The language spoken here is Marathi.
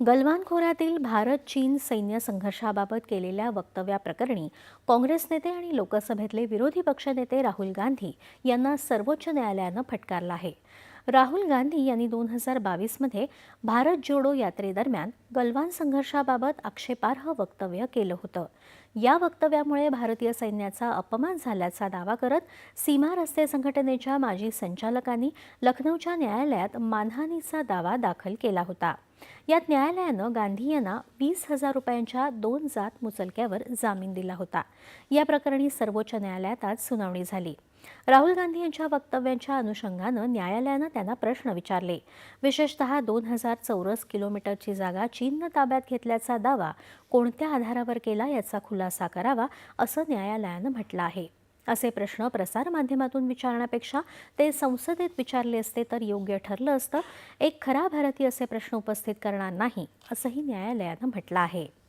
गलवान खोऱ्यातील भारत चीन सैन्य संघर्षाबाबत केलेल्या वक्तव्याप्रकरणी काँग्रेस नेते आणि लोकसभेतले विरोधी पक्षनेते राहुल गांधी यांना सर्वोच्च न्यायालयानं फटकारलं आहे. राहुल गांधी यांनी दोन हजार बावीसमध्ये भारत जोडो यात्रेदरम्यान गलवान संघर्षाबाबत आक्षेपार्ह वक्तव्य केलं होतं. या वक्तव्यामुळे भारतीय सैन्याचा अपमान झाल्याचा दावा करत सीमा रस्ते संघटनेच्या माजी संचालकांनी लखनौच्या न्यायालयात मानहानीचा दावा दाखल केला होता. यात न्यायालयानं गांधी यांना वीस हजार रुपयांच्या दोन जात मुचलक्यावर जामीन दिला होता. या प्रकरणी सर्वोच्च न्यायालयात आज सुनावणी झाली. राहुल गांधी यांच्या वक्तव्यांच्या अनुषंगानं न्यायालयानं त्यांना प्रश्न विचारले. विशेषतः दोन हजार चौरस किलोमीटरची जागा चीननं ताब्यात घेतल्याचा दावा कोणत्या आधारावर केला याचा खुलासा करावा असं न्यायालयानं म्हटलं आहे. असे प्रश्न प्रसारमाध्यमातून विचारण्यापेक्षा ते संसदेत विचारले असते तर योग्य ठरलं असतं. एक खरा भारतीय असे प्रश्न उपस्थित करणार नाही असंही न्यायालयानं म्हटलं आहे.